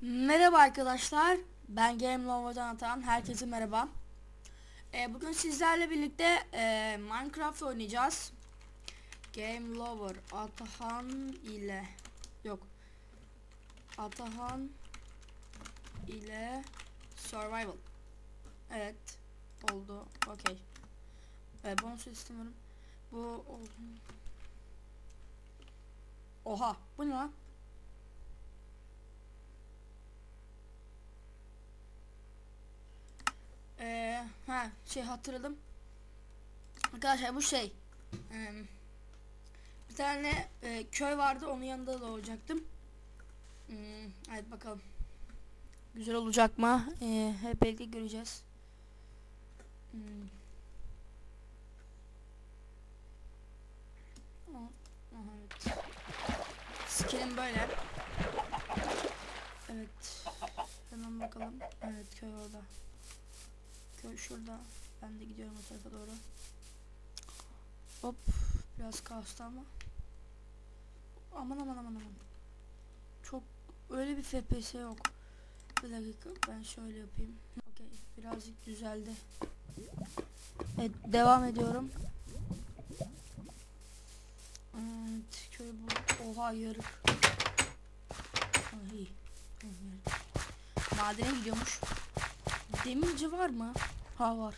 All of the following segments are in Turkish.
Merhaba arkadaşlar. Ben Game Lover'dan Atan. Herkese merhaba. Ee, bugün sizlerle birlikte e, Minecraft oynayacağız. Game Lover Atahan ile yok. Atahan ile Survival. Evet. Oldu. Okey. Ee, bonus istemiyorum. Bu. Oha. Bu ne lan? Ee, ha şey hatırladım. Arkadaşlar bu şey. e, bir tane e, köy vardı onun yanında da olacaktım. Hmm, evet bakalım. Güzel olacak mı? Ee, hep birlikte göreceğiz. Hmm. Evet. Skin'im böyle. Evet. Hemen bakalım. Evet köy orada. Köy şurada. Ben de gidiyorum o tarafa doğru. Hop. Biraz kastı ama. Aman aman aman aman. Çok öyle bir FPS yok. Bir dakika ben şöyle yapayım. Okey. Birazcık düzeldi. Evet devam ediyorum. Evet köy bu. Oha yarık. Ay. Madene gidiyormuş. Demirci var mı? Ha var.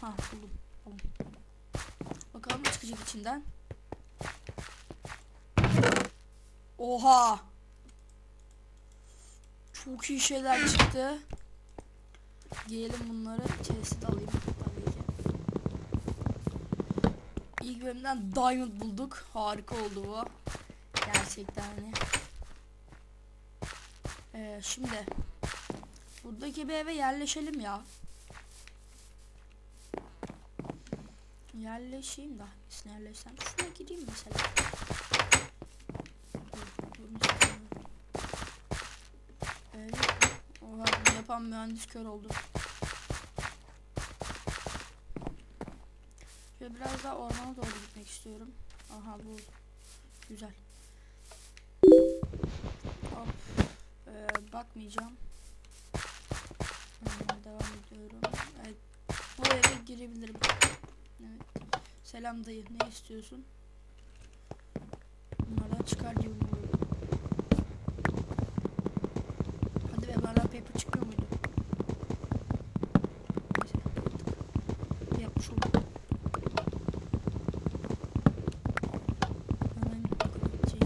Ha buldum. Bakalım çıkacak içinden. Oha. Çok iyi şeyler çıktı. Giyelim bunları. İçerisine alayım tabii ki. İlk bölümden diamond bulduk. Harika oldu bu. Gerçekten hani. Ee, şimdi buradaki bir eve yerleşelim ya. Yerleşeyim de hangisine yerleşsem. Şuna dur, mesela. Evet. Oha bunu yapan mühendis kör oldu. Şöyle biraz daha ormana doğru gitmek istiyorum. Aha bu güzel. Hop. Ee, bakmayacağım. Devam ediyorum. Evet. Bu eve girebilirim. Evet. Selam dayı. Ne istiyorsun? Bunlardan çıkar diye. Hadi be bunlardan paper çıkıyor muydu? Neyse. Yapmış. Hemen şey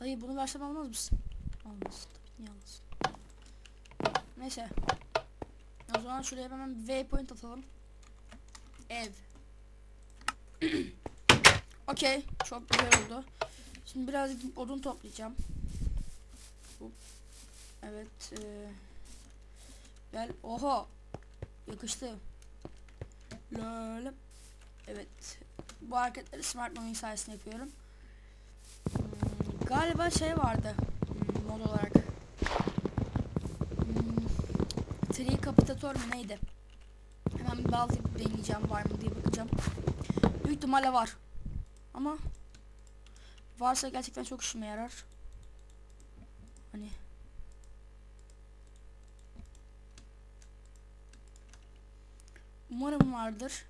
Dayı bunu versem almaz mısın? Almazsın tabii niye almasın? Neyse. O zaman şuraya hemen bir waypoint atalım. Ev. Okey. Çok güzel oldu. Şimdi biraz gidip odun toplayacağım. Evet. E, gel. Oha. Yakıştı. Lale. Evet. Bu hareketleri smart moving sayesinde yapıyorum. Hmm, galiba şey vardı. Hmm, mod olarak. Hmm, Tree Capitator mu neydi? Hemen bir balta deneyeceğim var mı diye bakacağım. Büyük ihtimalle var. Ama varsa gerçekten çok işime yarar. Hani Umarım vardır.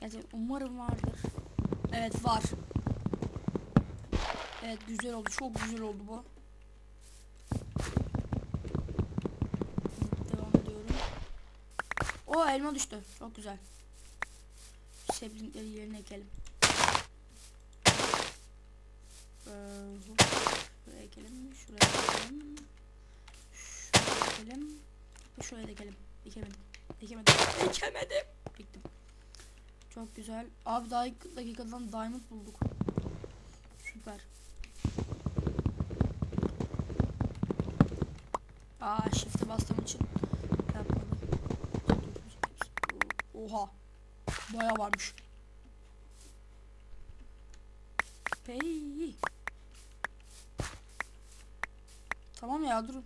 Gerçekten umarım vardır. Evet var. Evet güzel oldu. Çok güzel oldu bu. Devam ediyorum. O elma düştü. Çok güzel. Sebzeleri yerine ekelim. Ee. Şuraya ekelim. Şuraya ekelim. Şuraya ekelim. Şuraya da ekelim. Dikemedim. Dikemedim. Dikemedim. Diktim. Çok güzel. Abi daha ilk dakikadan diamond bulduk. Süper. Aa shift'e bastığım için yapmadım. Oha. Baya varmış. Hey. Tamam ya durun.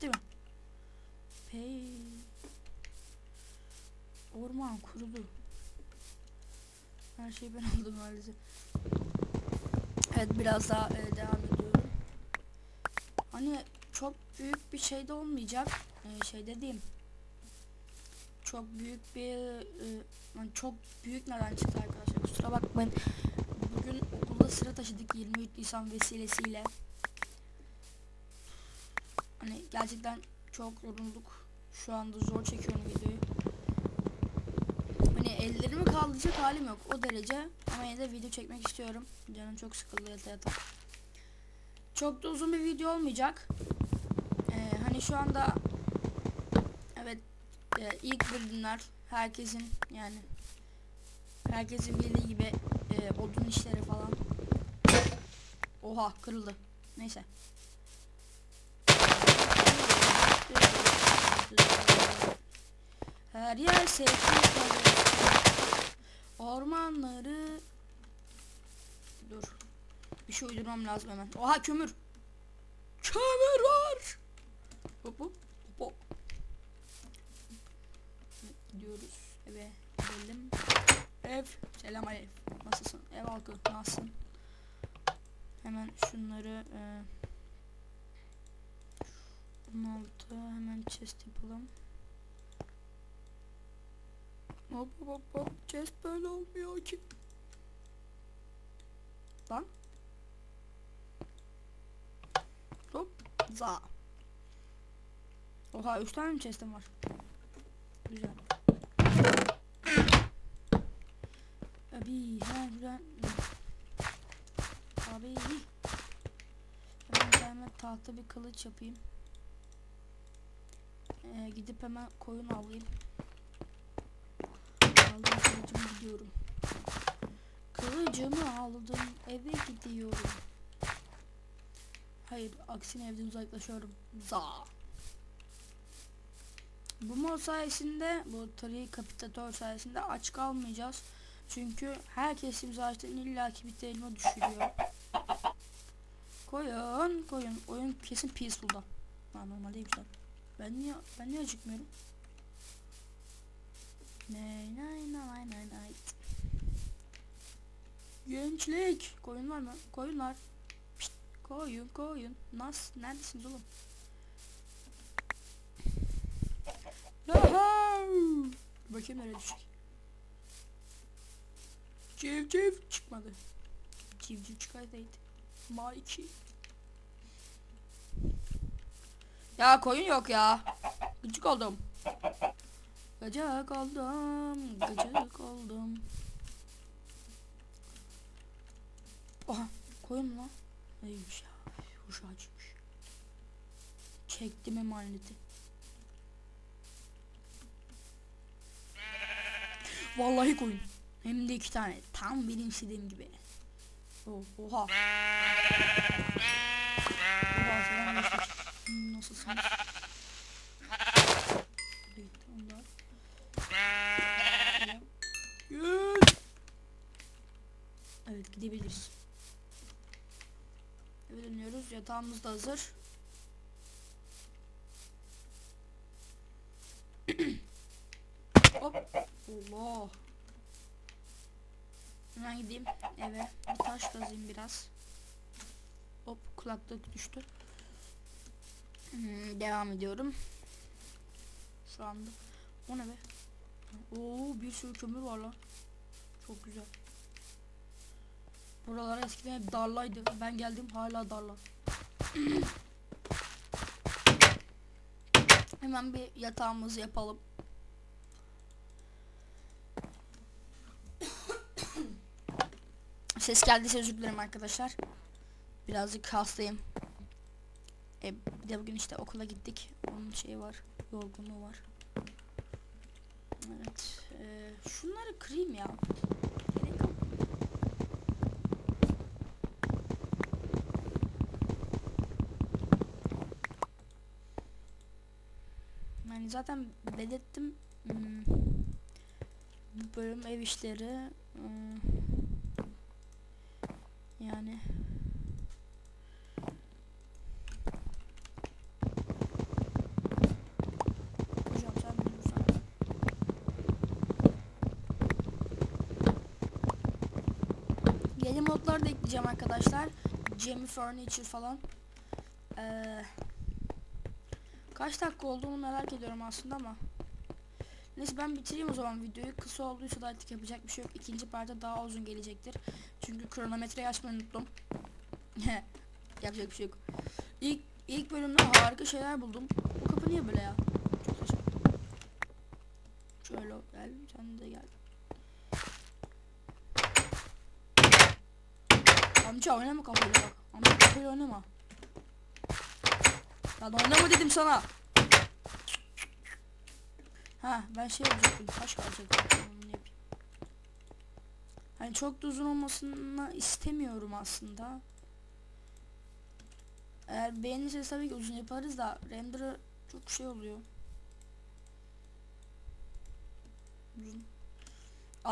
Değil mi? Pey. Orman kurudu. Her şeyi ben aldım maalesef. Evet biraz daha e, devam ediyorum. Hani çok büyük bir şey de olmayacak. E, şey dediğim. Çok büyük bir e, yani çok büyük neden çıktı arkadaşlar. Kusura bakmayın. Bugün okulda sıra taşıdık 23 Nisan vesilesiyle. Hani gerçekten çok yorulduk. Şu anda zor çekiyorum videoyu. Ellerimi kaldıracak halim yok o derece. Ama yine de video çekmek istiyorum. Canım çok sıkıldı yata yata. Çok da uzun bir video olmayacak. Ee, hani şu anda evet e, ilk bölümler herkesin yani herkesin bildiği gibi e, odun işleri falan. Oha kırıldı. Neyse. Her yer sessiz kalır. Ormanları Dur. Bir şey uydurmam lazım hemen. Oha kömür. Kömür var. Hop hop hop. Gidiyoruz eve gidelim. Ev. Selam aleyküm. Nasılsın? Ev halkı nasılsın? Hemen şunları e, 16 hemen chest yapalım. Hop hop hop chest böyle olmuyor ki. Lan. Hop za. Oha 3 tane chest'im var? Güzel. Abi hemen şuradan Abi Ben kendime tahta bir kılıç yapayım ee, Gidip hemen koyun avlayayım Aldım kılıcımı gidiyorum Kılıcımı aldım eve gidiyorum Hayır aksine evden uzaklaşıyorum Za Bu mod sayesinde bu Tari Kapitator sayesinde aç kalmayacağız çünkü herkes imza açtığında illaki bir elma düşürüyor. Koyun, koyun. Oyun kesin peaceful'da. Ha normal değil güzel. Ben niye ben niye acıkmıyorum? Nay nay nay nay nay. Gençlik. Koyun var mı? Koyunlar. Pişt, koyun koyun. Nas neredesiniz oğlum? Aha! Bakayım nereye düşecek. Civciv çıkmadı. Civciv çıkarsaydı. Mike. Ya koyun yok ya. Gıcık oldum. Gıcık oldum. Gıcık oldum. Oha koyun lan? Neymiş ya. Hoş acımış. Çektim emaneti. Vallahi koyun. Hem de iki tane. Tam benim istediğim gibi. Oh, oha. Oha selam nasılsın? Nasılsınız? Gidebiliriz. Eve dönüyoruz. Yatağımız da hazır. Hop. Allah. Hemen gideyim eve. Bir taş kazayım biraz. Hop kulaklık düştü. Hmm, devam ediyorum. Şu anda. O ne be? Oo bir sürü kömür var lan. Çok güzel. Buralar eskiden hep darlaydı. Ben geldim hala darla. Hemen bir yatağımızı yapalım. Ses geldiyse özür dilerim arkadaşlar. Birazcık hastayım. E, bir de bugün işte okula gittik. Onun şeyi var. Yorgunluğu var. Evet. E, şunları kırayım ya. zaten belirttim. Hmm. Bölüm ev işleri. Hmm. Yani. Yeni modlar da ekleyeceğim arkadaşlar. Jamie Furniture falan. Eee kaç dakika olduğunu merak ediyorum aslında ama. Neyse ben bitireyim o zaman videoyu. Kısa olduysa da artık yapacak bir şey yok. İkinci parça daha uzun gelecektir. Çünkü kronometreyi açmayı unuttum. yapacak bir şey yok. İlk, ilk bölümde harika şeyler buldum. Bu kapı niye böyle ya? Çok. Şöyle gel. Sen de gel. Amca oynama kafayla bak. Amca kafayla oynama. Lan oynama dedim sana. Ha ben şey yapacaktım. Taş yapayım. Hani çok da uzun olmasını istemiyorum aslında. Eğer beğenirseniz tabii ki uzun yaparız da render'ı çok şey oluyor. Uzun.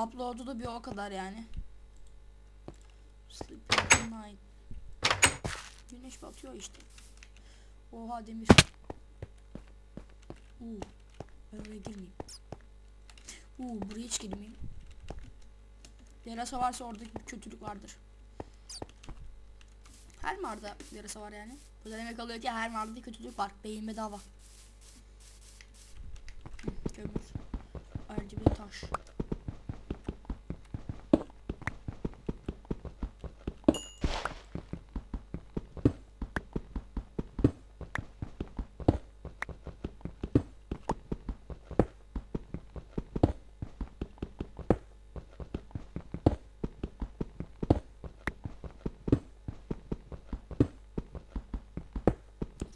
Upload'u da bir o kadar yani. Sleep at night. Güneş batıyor işte. Oha demir. Uuu. Ben oraya girmeyeyim. Uuu buraya hiç girmeyeyim. Yarasa varsa orada bir kötülük vardır. Her mağarada yarasa var yani. Bu da demek oluyor ki her mağarada kötülük var. Beyin bedava. Hı, kömür. Ayrıca bir taş.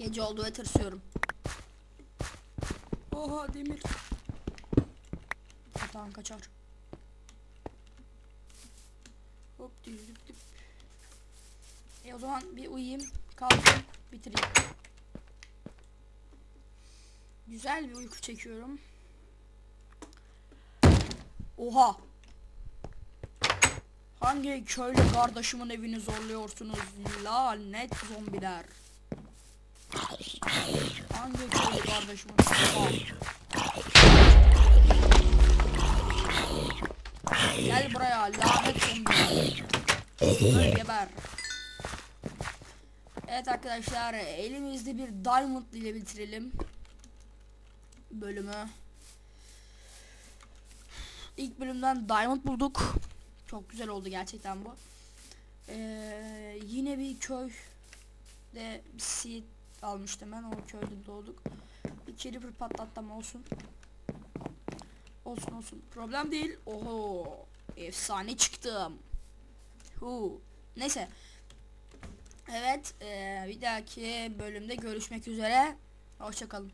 Gece oldu ve tırsıyorum. Oha demir. Tamam kaçar. Hop düz düp düp. E o zaman bir uyuyayım, kalkayım, bitireyim. Güzel bir uyku çekiyorum. Oha. Hangi köylü kardeşimin evini zorluyorsunuz lanet zombiler? Gel buraya lanet zombi. Geber. Evet arkadaşlar elimizde bir diamond ile bitirelim bölümü. İlk bölümden diamond bulduk. Çok güzel oldu gerçekten bu. Ee, yine bir köy de seed almıştım ben o köyde doğduk. Bir creeper patlattım olsun. Olsun olsun. Problem değil. Oho. Efsane çıktım. Hu. Neyse. Evet. E, bir dahaki bölümde görüşmek üzere. Hoşçakalın.